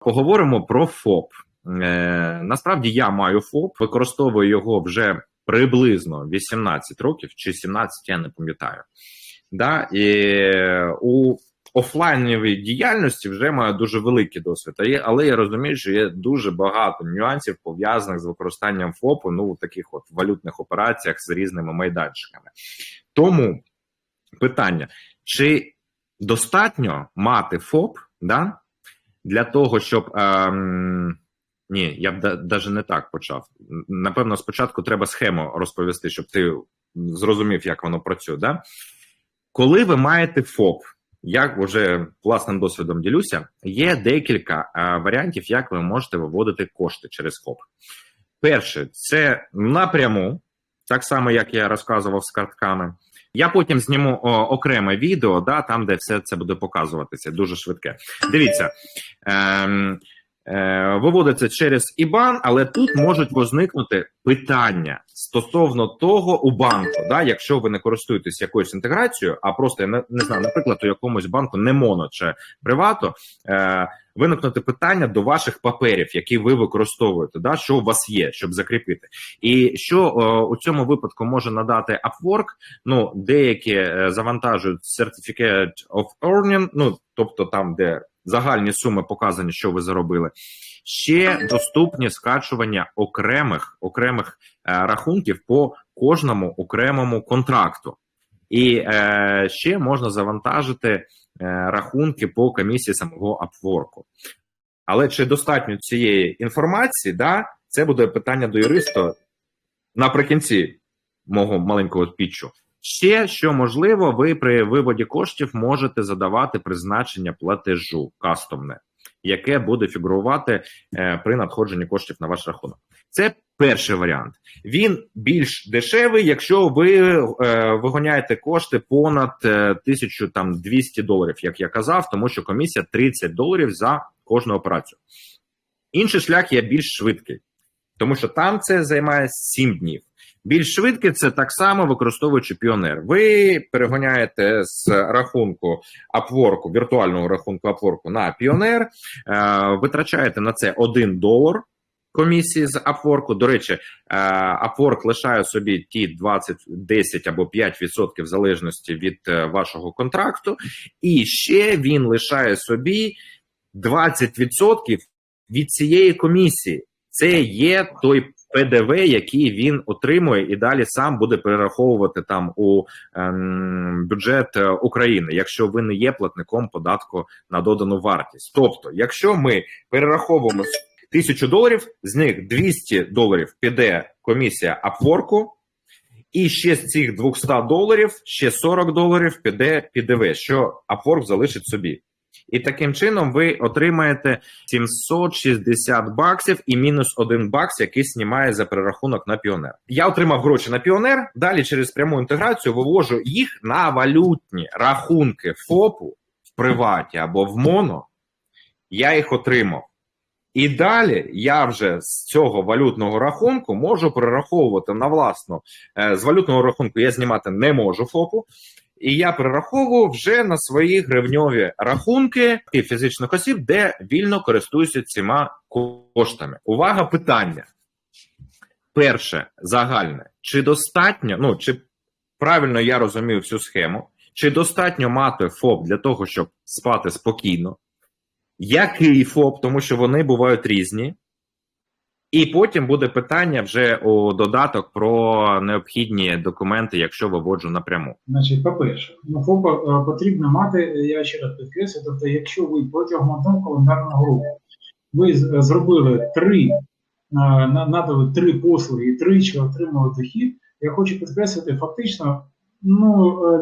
Поговоримо про ФОП. Е, Насправді я маю ФОП, використовую його вже приблизно 18 років чи 17, я не пам'ятаю. Да? І у офлайновій діяльності вже маю дуже великий досвід. Але я розумію, що є дуже багато нюансів пов'язаних з використанням ФОПу ну у таких от валютних операціях з різними майданчиками. Тому питання: чи достатньо мати ФОП? да, для того, щоб. Ем, ні, я б навіть не так почав. Напевно, спочатку треба схему розповісти, щоб ти зрозумів, як воно працює. Да? Коли ви маєте ФОП, як вже власним досвідом ділюся, є декілька а, варіантів, як ви можете виводити кошти через ФОП. Перше, це напряму, так само як я розказував з картками. Я потім зніму о, окреме відео, да, там, де все це буде показуватися. Дуже швидке. Дивіться. Е, Виводиться через ІБАН, але тут можуть возникнути питання стосовно того у банку, да, якщо ви не користуєтесь якоюсь інтеграцією, а просто я не, не знаю, наприклад, у якомусь банку не моно чи привато, е, виникнути питання до ваших паперів, які ви використовуєте, да, що у вас є, щоб закріпити, і що е, у цьому випадку може надати Upwork, Ну, деякі е, завантажують Certificate of Earning, ну тобто там, де загальні суми показані, що ви заробили. Ще доступні скачування окремих окремих е, рахунків по кожному окремому контракту, і е, ще можна завантажити е, рахунки по комісії самого Upwork. Але чи достатньо цієї інформації? Да, Це буде питання до юриста наприкінці мого маленького пітчу. Ще що можливо, ви при виводі коштів можете задавати призначення платежу кастомне, яке буде фігурувати е, при надходженні коштів на ваш рахунок. Це перший варіант. Він більш дешевий, якщо ви е, вигоняєте кошти понад е, 1200 доларів, як я казав, тому що комісія 30 доларів за кожну операцію. Інший шлях є більш швидкий, тому що там це займає 7 днів. Більш швидке це так само використовуючи піонер. Ви перегоняєте з рахунку Upwork, віртуального рахунку Upwork на піонер, е, витрачаєте на це 1 долар комісії з Upwork. До речі, е, Upwork лишає собі ті 20, 10 або 5% в залежності від е, вашого контракту, і ще він лишає собі 20% від цієї комісії. Це є той ПДВ, який він отримує, і далі сам буде перераховувати там у ем, бюджет е, України, якщо ви не є платником податку на додану вартість. Тобто, якщо ми перераховуємо тисячу доларів, з них 200 доларів піде комісія Upwork, і ще з цих 200 доларів ще 40 доларів піде ПДВ, що Upwork залишить собі. І таким чином ви отримаєте 760 баксів і мінус 1 бакс, який знімає за перерахунок на піонер. Я отримав гроші на піонер. Далі через пряму інтеграцію вивожу їх на валютні рахунки ФОПу в приваті або в моно. Я їх отримав. І далі я вже з цього валютного рахунку можу перераховувати на власну е, з валютного рахунку. Я знімати не можу ФОПу і я перераховую вже на свої гривньові рахунки і фізичних осіб, де вільно користуюся цими коштами. Увага, питання. Перше, загальне, чи достатньо, ну чи правильно я розумію всю схему, чи достатньо мати ФОП для того, щоб спати спокійно? Який ФОП, тому що вони бувають різні. І потім буде питання вже у додаток про необхідні документи, якщо виводжу напряму. Значить, по-перше, ну ФОПа е, потрібно мати, я ще раз підкреслю, тобто, якщо ви протягом одного календарного року ви зробили три, е, надали три послуги і тричі отримали дохід, я хочу підкреслити, фактично, ну е,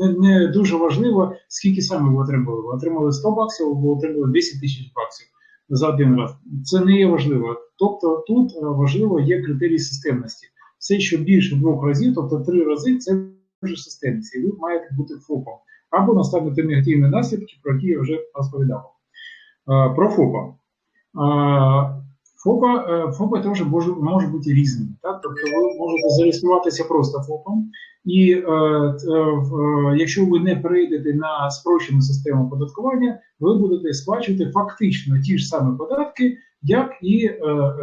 не, не дуже важливо, скільки саме ви отримали. Ви отримали 100 баксів, ви отримали 10 тисяч баксів за один раз. Це не є важливо. Тобто тут е, важливо є критерій системності. Все, що більше двох разів, тобто три рази, це вже системність, і ви маєте бути ФОПом. Або наставити негативні наслідки, про які я вже розповідав. Е, про ФОПа. Е, ФОПа, е, теж може, можуть бути різними. Так? Тобто ви можете зареєструватися просто ФОПом, і е, е, якщо ви не перейдете на спрощену систему податкування, ви будете сплачувати фактично ті ж самі податки, як і е,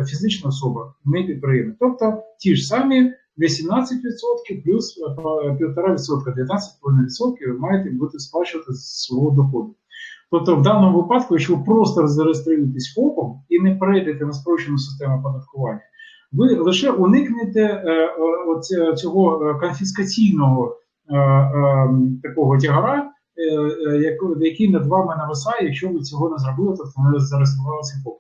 фізична особа, не підприємець. Тобто ті ж самі 18% плюс 1,5%, 19,5% ви маєте бути сплачувати з свого доходу. Тобто, в даному випадку, якщо ви просто зареєструєтесь ФОПом і не перейдете на спрощену систему оподаткування, ви лише уникнете е, цього конфіскаційного е, е, такого тягара, який над вами нависає, якщо ви цього не зробили, тобто не зареєструвалися ФОПом.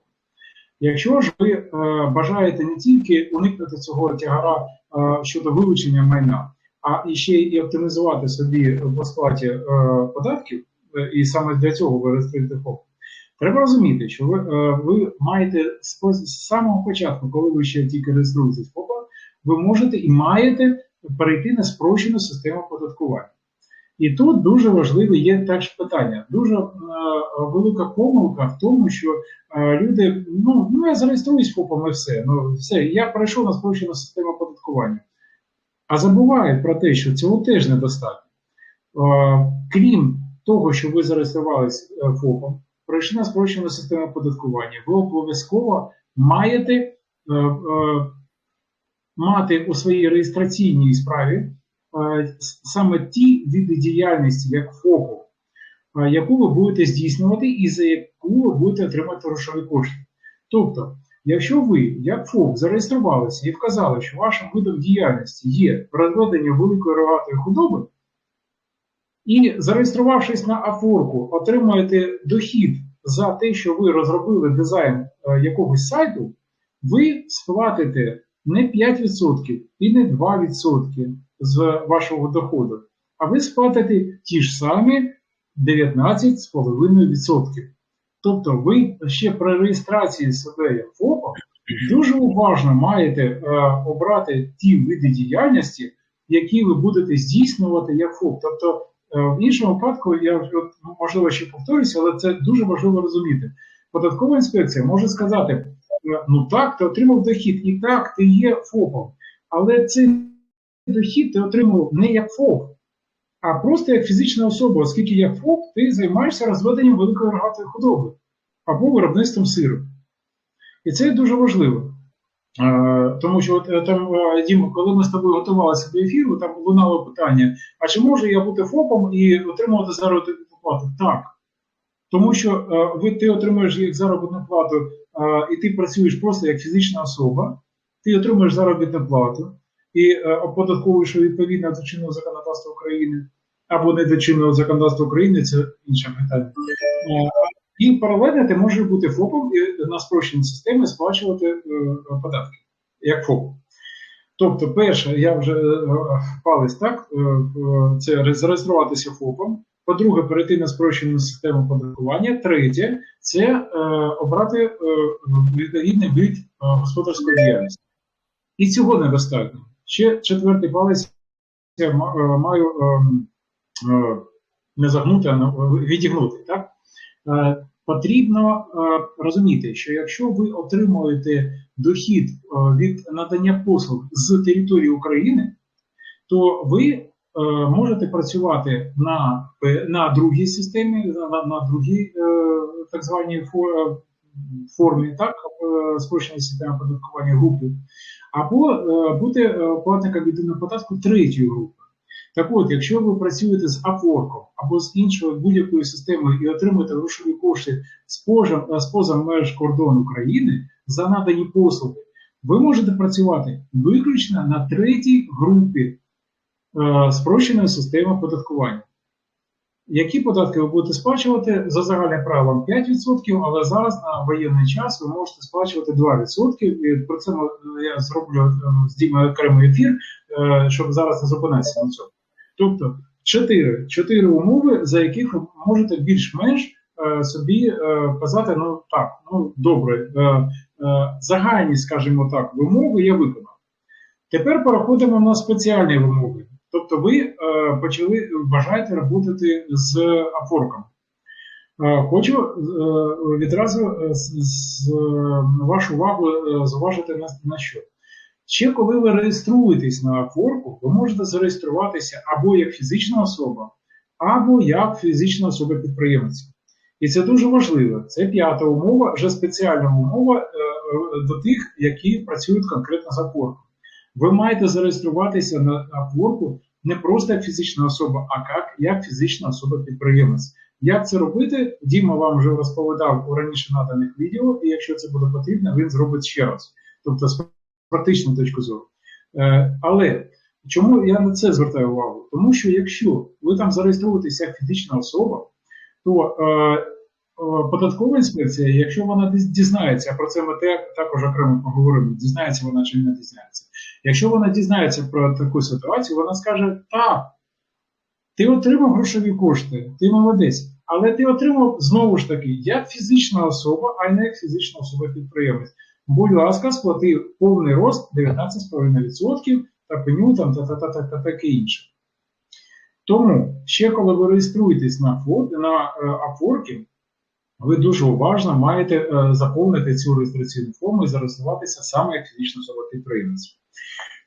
Якщо ж ви бажаєте не тільки уникнути цього тягара щодо вилучення майна, а і ще і оптимізувати собі в сплаті податків, і саме для цього ви реєструєте ФОП. Треба розуміти, що ви е, ви маєте з самого початку, коли ви ще тільки реєструєтесь ФОПа, ви можете і маєте перейти на спрощену систему податкування. І тут дуже важливе є теж питання. Дуже е, велика помилка в тому, що е, люди, ну ну я зареєструюсь ФОПом і все. Ну все, я перейшов на спрощену систему податкування. А забувають про те, що цього теж недостатньо. Е, крім того, що ви зареєструвалися е, ФОПом, пройшли на спрощену систему оподаткування, ви обов'язково маєте е, е, мати у своїй реєстраційній справі е, саме ті види діяльності, як ФОПу, е, яку ви будете здійснювати і за яку ви будете отримати грошові кошти. Тобто, якщо ви, як ФОП, зареєструвалися і вказали, що вашим видом діяльності є розведення великої рогатої худоби, і зареєструвавшись на Афорку, отримуєте дохід за те, що ви розробили дизайн е, якогось сайту, ви сплатите не 5% і не 2% з вашого доходу, а ви сплатите ті ж самі 19,5%. Тобто ви ще при реєстрації себе як ФОПа дуже уважно маєте е, обрати ті види діяльності, які ви будете здійснювати як ФОП. Тобто в іншому випадку, я можливо ще повторюся, але це дуже важливо розуміти. Податкова інспекція може сказати: «Е, ну так, ти отримав дохід, і так, ти є ФОПом, але цей дохід ти отримав не як ФОП, а просто як фізична особа, оскільки як ФОП, ти займаєшся розведенням великої рогатої худоби або виробництвом сиру. І це дуже важливо. Тому що от е, там е, Дім, коли ми з тобою готувалися до ефіру, там лунало питання: а чи можу я бути ФОПом і отримувати заробітну плату? Так. Тому що е, ви ти отримуєш як заробітну плату, і ти працюєш просто як фізична особа, ти отримуєш заробітну плату і оподатковуєш відповідно до чинного законодавства України або не до чинного законодавства України, це інше питання. І паралельно ти можеш бути ФОПом і на спрощеній системі сплачувати е, податки, як ФОП. Тобто, перше, я вже е, палець так, е, це зареєструватися ФОПом. По-друге, перейти на спрощену систему податкування. Третє це обрати відповідний вид господарської діяльності. І цього недостатньо. Ще четвертий палець я маю е, е, не загнути, а відігнути. так? Е, потрібно е, розуміти, що якщо ви отримуєте дохід е, від надання послуг з території України, то ви можете працювати на на другій системі, на на другій так званій формі, так, спрощення системи оподаткування групи, або бути платником єдиного податку третьої групи. Так от, якщо ви працюєте з Upwork або з іншою будь-якою системою і отримуєте грошові кошти з поза меж кордону України за надані послуги, ви можете працювати виключно на третій групі е, спрощеної системи оподаткування. Які податки ви будете сплачувати за загальним правилом 5%, але зараз на воєнний час ви можете сплачувати 2%. І Про це я зроблю е, з Дімою окремий ефір, е, щоб зараз не зупинитися на цьому. Тобто чотири чотири умови, за яких ви можете більш-менш е, собі е, казати, ну так, ну добре, е, загальні, скажімо так, вимоги я виконав. Тепер переходимо на спеціальні вимоги. Тобто, ви почали бажаєте працювати з афорком. Е, Хочу відразу вашу увагу зважити на що. Ще коли ви реєструєтесь на Upwork, ви можете зареєструватися або як фізична особа, або як фізична особа-підприємець. І це дуже важливо. Це п'ята умова, вже спеціальна умова е, е, до тих, які працюють конкретно за Upwork. Ви маєте зареєструватися на Upwork не просто як фізична особа, а як, як фізична особа-підприємець. Як це робити? Діма вам вже розповідав у раніше наданих відео, і якщо це буде потрібно, він зробить ще раз. Тобто з практичної точки зору. Е, але чому я на це звертаю увагу? Тому що якщо ви там зареєструєтеся як фізична особа, то е, е, податкова інспекція, якщо вона дізнається, а про це ми також окремо поговоримо, дізнається вона чи не дізнається. Якщо вона дізнається про таку ситуацію, вона скаже: так, ти отримав грошові кошти, ти молодець. Але ти отримав знову ж таки як фізична особа, а не як фізична особа-підприємець. Будь ласка, сплати повний рост 19,5% та пеню там та, та, та, та, та таке інше. Тому ще коли ви реєструєтесь на, на е, Upwork, ви дуже уважно маєте е, заповнити цю реєстраційну форму і зареєструватися саме як фізична особа підприємець.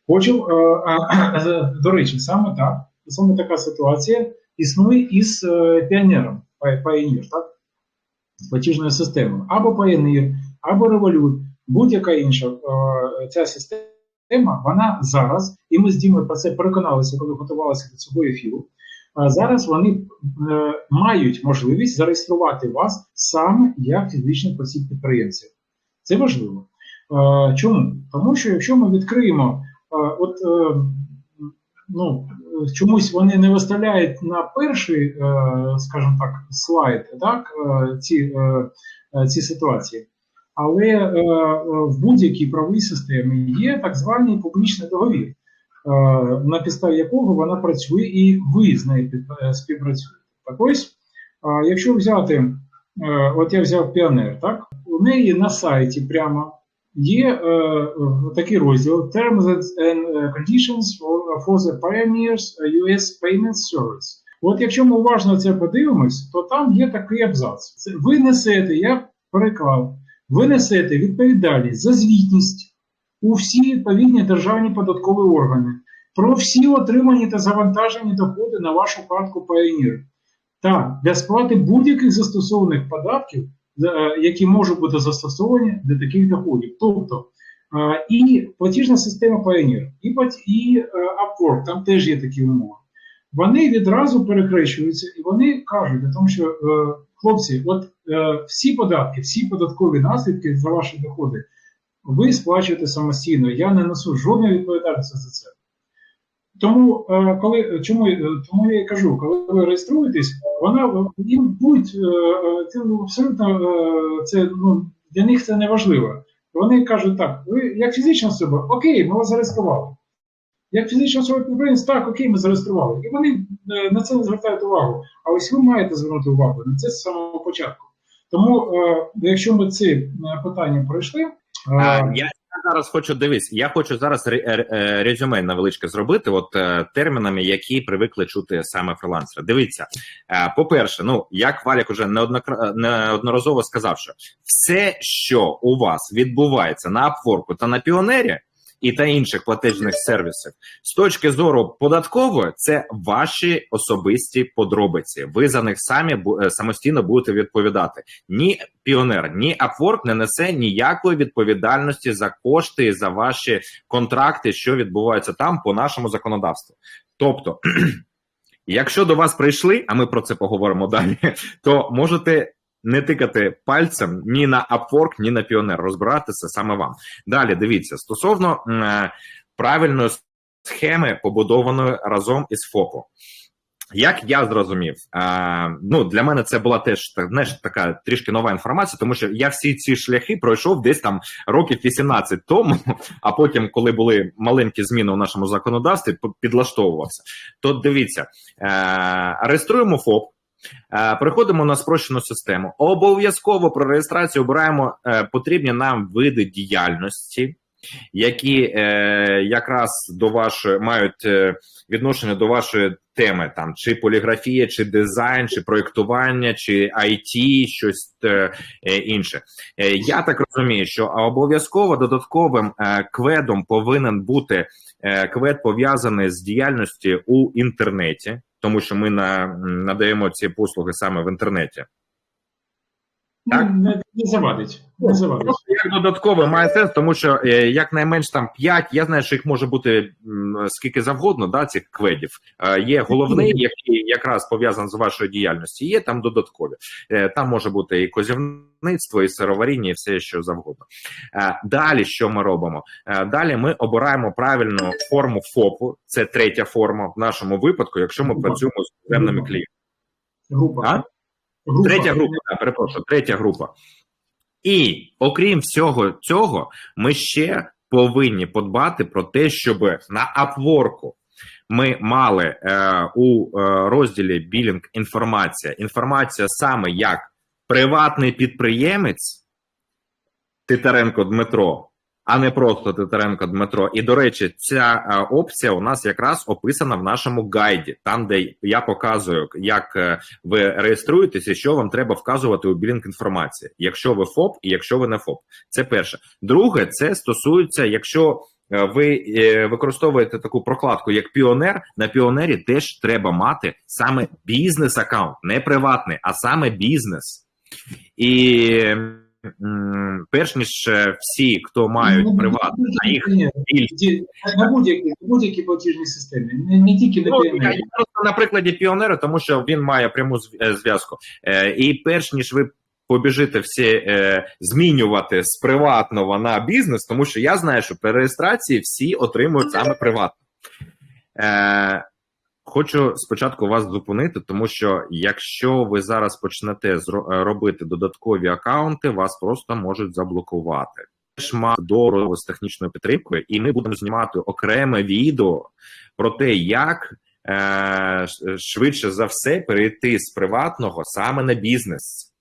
Хочу, е, до речі, саме так, саме така ситуація існує із піонером, Pioneer, так? з платіжною системою. Або Pioneer, або Revolut, будь-яка інша е, ця система, вона зараз, і ми з Дімою про це переконалися, коли готувалися до цього ефіру. А зараз вони е, мають можливість зареєструвати вас саме як фізичних осіб підприємців. Це важливо. Е, чому? Тому що якщо ми відкриємо, е, от е, ну, е, чомусь вони не виставляють на перший, е, скажімо так, слайд так, е, ці, е, е, ці ситуації. Але е, е, в будь-якій правовій системі є так званий публічний договір, е, на підставі якого вона працює і ви з нею співпрацюєте. Так ось, якщо взяти, от я взяв піонер, так, у неї на сайті прямо є такий розділ Terms and Conditions for, the Pioneers US Payment Service. От якщо ми уважно це подивимось, то там є такий абзац. Ви несете, я переклав, ви несете відповідальність за звітність у всі відповідні державні податкові органи про всі отримані та завантажені доходи на вашу картку Pioneer та для сплати будь-яких застосованих податків, е, які можуть бути застосовані для таких доходів. Тобто е, і платіжна система Pioneer, і, і е, Upwork, там теж є такі умови. Вони відразу перекрещуються і вони кажуть, тому, що хлопці, от всі податки, всі податкові наслідки за ваші доходи ви сплачуєте самостійно. Я не несу жодної відповідальності за це. Тому, е, коли чому е, тому я і кажу, коли ви реєструєтесь, вона е, їм будь е, е, це ну, абсолютно е, це ну для них це не важливо. Вони кажуть так: ви як фізична особа, окей, ми вас зареєстрували. Як фізична особа підприємець, так, окей, ми зареєстрували. І вони е, на це не звертають увагу. А ось ви маєте звернути увагу на це з самого початку. Тому, е, якщо ми ці е, питання пройшли, е, я зараз хочу дивись. Я хочу зараз ре- ре- резюме невеличке зробити, от термінами, які привикли чути саме фрилансери. Дивіться, е, по-перше, ну як Валік уже неодноразово сказав, що все, що у вас відбувається на Upwork та на піонері. І та інших платежних сервісів з точки зору податкової, це ваші особисті подробиці. Ви за них самі е, самостійно будете відповідати. Ні піонер, ні Upwork не несе ніякої відповідальності за кошти за ваші контракти, що відбуваються там по нашому законодавству. Тобто, якщо до вас прийшли, а ми про це поговоримо далі, то можете. Не тикати пальцем ні на Upwork, ні на Піонер, розбиратися саме вам. Далі дивіться стосовно е, правильної схеми, побудованої разом із ФОПом. Як я зрозумів, а, ну для мене це була теж знаєш, така трішки нова інформація, тому що я всі ці шляхи пройшов десь там років 18 тому, а потім, коли були маленькі зміни у нашому законодавстві, підлаштовувався. То дивіться, е, реєструємо ФОП. Е, Переходимо на спрощену систему. Обов'язково про реєстрацію обираємо е, потрібні нам види діяльності. Які е, якраз до вашої мають е, відношення до вашої теми, там чи поліграфія, чи дизайн, чи проєктування, чи IT, щось е, е, інше. Е, я так розумію, що обов'язково додатковим е, кведом повинен бути е, квед пов'язаний з діяльністю у інтернеті, тому що ми на, надаємо ці послуги саме в інтернеті. Так. Ну, не, не завадить. Не завадить. Просто як додатково має сенс, тому що е, якнайменш там 5, я знаю, що їх може бути м, скільки завгодно, да, цих кведів. Е, є головний, який якраз пов'язаний з вашою діяльністю, є там додаткові. Е, там може бути і козівництво, і сироваріння, і все, що завгодно. Е, далі що ми робимо? Е, далі ми обираємо правильну форму ФОПу, це третя форма в нашому випадку, якщо ми працюємо з іноземними клієнтами. Група. А? Група. Третя група, так, перепрошую, третя група. І окрім всього цього, ми ще повинні подбати про те, щоб на Upwork ми мали е, у е, розділі білінг інформація. Інформація саме як приватний підприємець Титаренко Дмитро, а не просто Титаренко Дмитро. І до речі, ця е, опція у нас якраз описана в нашому гайді, там де я показую, як е, ви реєструєтеся, що вам треба вказувати у білінг інформації, якщо ви ФОП і якщо ви не ФОП. Це перше. Друге, це стосується, якщо е, ви використовуєте таку прокладку, як Піонер, на Піонері теж треба мати саме бізнес аккаунт, не приватний, а саме бізнес. І перш ніж е, всі, хто мають Ну, приватний, а їх ні, більше. На будь-якій будь-якій платіжній системі, не, не тільки на Ну, я, просто на прикладі піонера, тому що він має пряму е, зв'язку. Е, і перш ніж ви побіжите всі е, змінювати з приватного на бізнес, тому що я знаю, що при реєстрації всі отримують саме приватно. Е, Хочу спочатку вас зупинити, тому що якщо ви зараз почнете е, робити додаткові акаунти, вас просто можуть заблокувати. Теж мати дорогу з технічною підтримкою, і ми будемо знімати окреме відео про те, як е, швидше за все перейти з приватного саме на бізнес.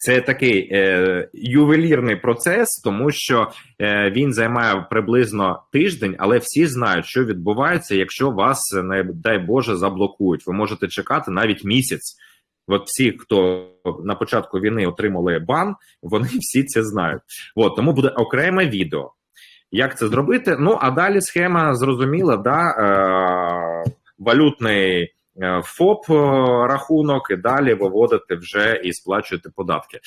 Це такий е, ювелірний процес, тому що е, він займає приблизно тиждень, але всі знають, що відбувається, якщо вас, не дай Боже, заблокують. Ви можете чекати навіть місяць. От всі, хто на початку війни отримали бан, вони всі це знають. От тому буде окреме відео. Як це зробити? Ну а далі схема зрозуміла, да, е, валютний е, ФОП е, рахунок, і далі виводити вже і сплачувати податки.